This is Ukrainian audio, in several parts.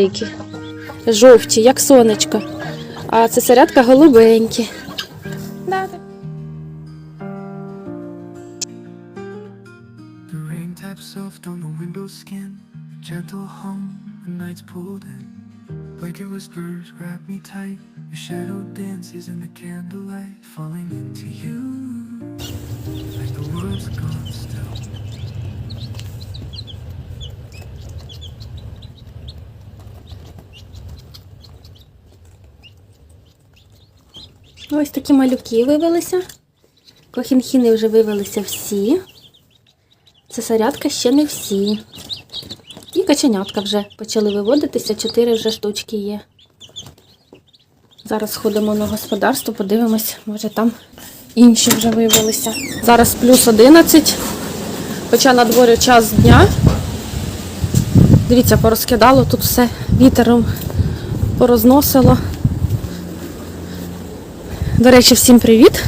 Які жовті, як сонечко. А голубенькі. World's gone still. Ось такі малюки вивелися. Кохінхіни вже вивелися всі. Цесарятка ще не всі. І каченятка вже почали виводитися, чотири вже штучки є. Зараз сходимо на господарство, подивимось, може там інші вже вивелися. Зараз плюс 11, хоча на дворі час дня. Дивіться, порозкидало тут все вітером порозносило. До речі, всім привіт.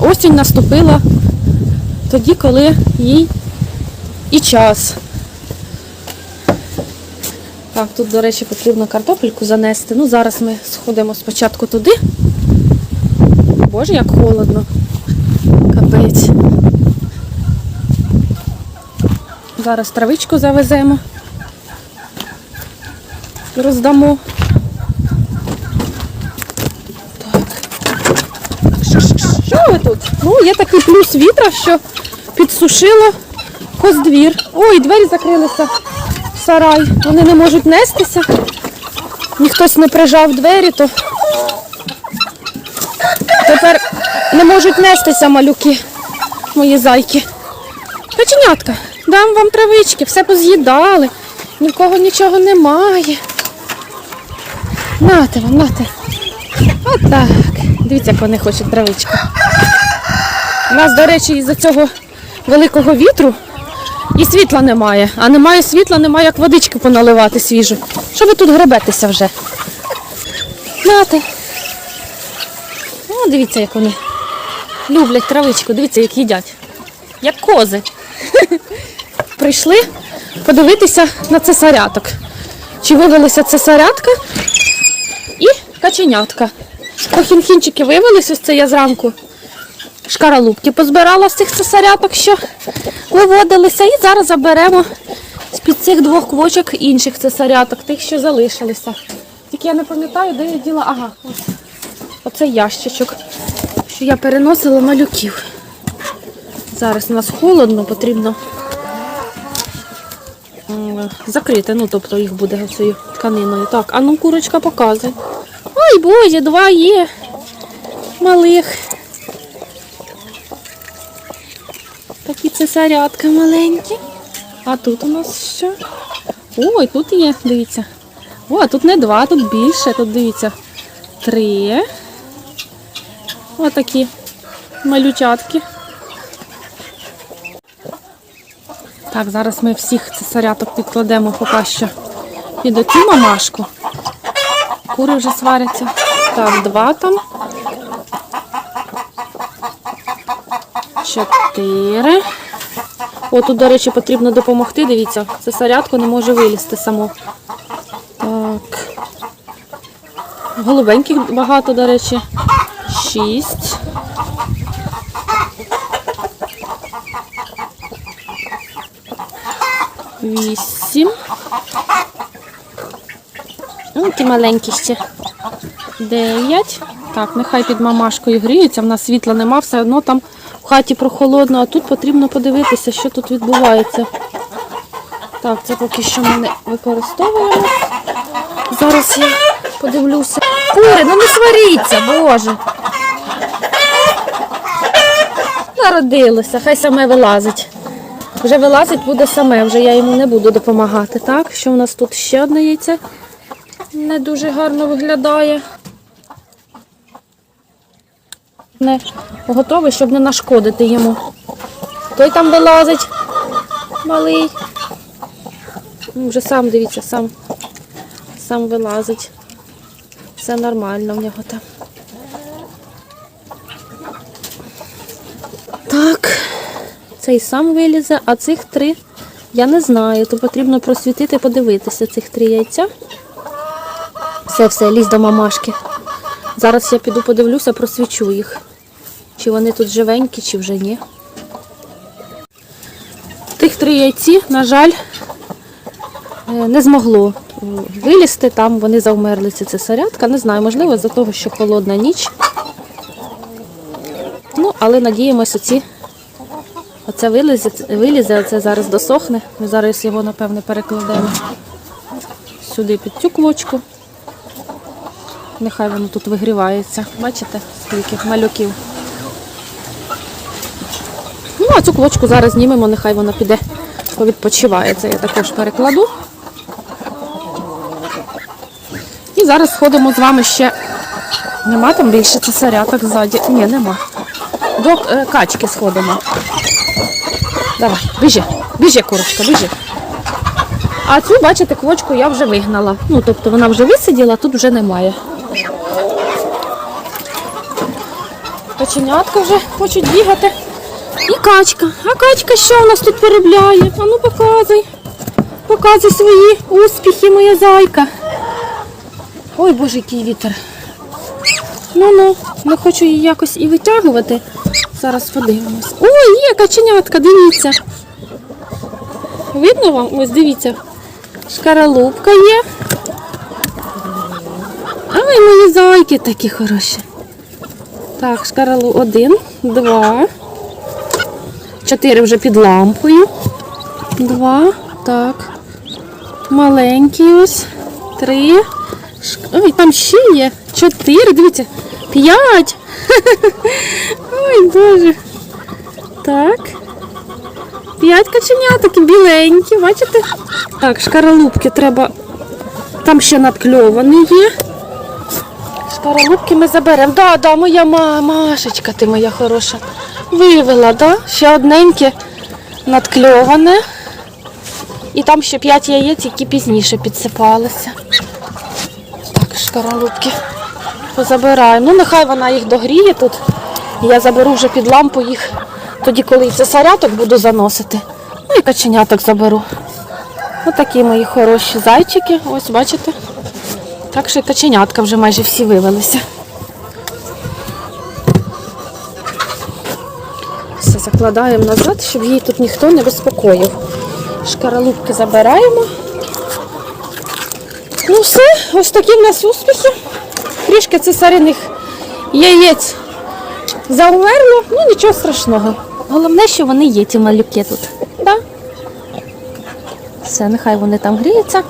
Осінь наступила тоді, коли їй і час. Так, тут, до речі, потрібно картопельку занести. Ну, зараз ми сходимо спочатку туди. Боже, як холодно. Капець. Зараз травичку завеземо. Роздамо. Що, що тут? Ну, є такий плюс вітра, що підсушило хоздвір. Ой, двері закрилися в сарай. Вони не можуть нестися. Ніхтось не прижав двері, то тепер не можуть нестися малюки, мої зайки. Каченятка, дам вам травички, все поз'їдали. Ні в кого нічого немає. Нате вам, нате. Отак. Дивіться, як вони хочуть травичку. Нас, до речі, із-за цього великого вітру і світла немає. А немає світла, немає як водички поналивати свіжу. Що ви тут гребетеся вже? Нате. О, дивіться, як вони люблять травичку, дивіться, як їдять. Як кози. Прийшли подивитися на цесаряток. Чи вивелися цесарятка і каченятка. Похінхінчики вивелись, ось це я зранку шкаралупки позбирала з цих цесаряток, що виводилися. І зараз заберемо з-під цих двох квочок інших цесаряток, тих, що залишилися. Тільки я не пам'ятаю, де я діла. Ага, ось. Оце ящичок, що я переносила малюків. Зараз у нас холодно, потрібно закрити, ну тобто їх буде цією тканиною. Так, а ну курочка показує. Ой, боже, два є малих. Такі цесарятка маленькі. А тут у нас що? Ой, тут є, дивіться. О, тут не два, тут більше. Тут дивіться. Три. Отакі малючатки. Так, зараз ми всіх цесаряток підкладемо поки що під оцю мамашку. Кури вже сваряться. Так, два там. Чотири. О, тут, до речі, потрібно допомогти. Дивіться, цесарятко не може вилізти само. Так. Голубеньких багато, до речі. Шість. Вісім. Ну, ті маленькі ще. Дев'ять. Так, нехай під мамашкою гріються. В нас світла нема, все одно там в хаті прохолодно, а тут потрібно подивитися, що тут відбувається. Так, це поки що ми не використовуємо. Зараз я подивлюся. Кури, ну не сваріться, боже. Народилося, хай саме вилазить. Вже вилазить буде саме, вже я йому не буду допомагати. Так, що в нас тут ще одне яйце? Не дуже гарно виглядає. Не готовий, щоб не нашкодити йому. Той там вилазить малий. Вже сам, дивіться, сам, сам вилазить. Все нормально в нього там. Так, цей сам вилізе, а цих три Я не знаю, то потрібно просвітити, подивитися цих три яйця. Все, все, лізь до мамашки. Зараз я піду подивлюся, просвічу їх. Чи вони тут живенькі, чи вже ні. Тих три яйці, на жаль, е, не змогло е, вилізти. Там вони завмерли. Це цесарятка. Не знаю, можливо, за того, що холодна ніч. Ну, але надіємося, ці оце вилізе, вилізе, оце зараз досохне. Ми зараз його, напевне, перекладемо сюди під цю квочку. Нехай воно тут вигрівається. Бачите, скільки малюків. Ну, а цю квочку зараз знімемо, нехай вона піде повідпочиває. Це я також перекладу. І зараз сходимо з вами ще. Нема там більше цесаряток ззаді? Ні, нема. До е, качки сходимо. Давай, біжи, біжи, курочка, біжи. А цю, бачите, квочку я вже вигнала. Ну, тобто вона вже висиділа, тут вже немає. Каченятка вже хочуть бігати. І качка. А качка що у нас тут перебляє? А ну показуй. Показуй свої успіхи, моя зайка. Ой, боже, який вітер. Ну ну, не хочу її якось і витягувати. Зараз подивимось. Ой, є каченятка, дивіться. Видно вам? Ось дивіться. Шкаралупка є. Ай, мої зайки такі хороші. Так, шкаралу один, два. Чотири вже під лампою. Два. Так. Маленький ось. Три. Ой, там ще є. Чотири. Дивіться. П'ять. Ой, Боже. Так. П'ять каченяток, біленькі, бачите? Так, шкаралупки треба. Там ще надкльований є. Шкаралупки ми заберемо. Да, да, моя ма- Машечка, ти моя хороша. Вивела, да? Ще одненьке надкльоване. І там ще п'ять яєць, які пізніше підсипалися. Так, шкаралупки позабираємо. Ну, нехай вона їх догріє тут. Я заберу вже під лампу їх тоді, коли цесаряток буду заносити. Ну і каченяток заберу. Отакі мої хороші зайчики. Ось бачите. Так що і каченятка вже майже всі вивелися. Закладаємо назад, щоб її тут ніхто не безпокоїв. Шкаралупки забираємо. Ну все, ось такі в нас успіхи. Трішки цесариних яєць завмерло, ну нічого страшного. Головне, що вони є, ці малюки тут. Да? Все, нехай вони там гріються.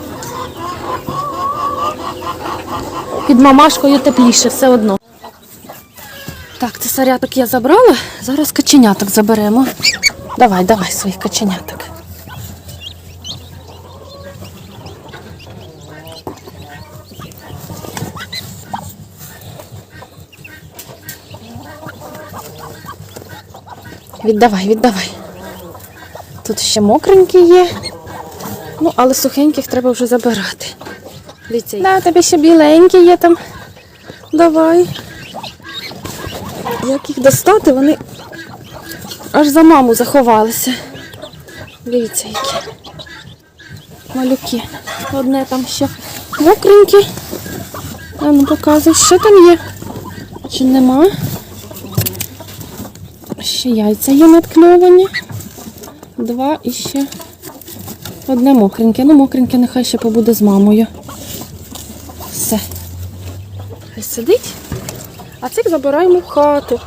Під мамашкою тепліше, все одно. Так, цесаряток я забрала. Зараз каченяток заберемо. Давай, давай своїх каченяток. Віддавай, віддавай. Тут ще мокренькі є. Ну, але сухеньких треба вже забирати. Дивіться, да, тебе ще біленькі є там. Давай. Як їх достати, вони аж за маму заховалися. Дивіться, які малюки. Одне там ще мокреньке. А ну показуй, що там є. Чи нема? Ще яйця є надкльовані. Два і ще одне мокреньке. Ну, мокреньке нехай ще побуде з мамою. Все. Хай сидить. А цих забираємо в хату.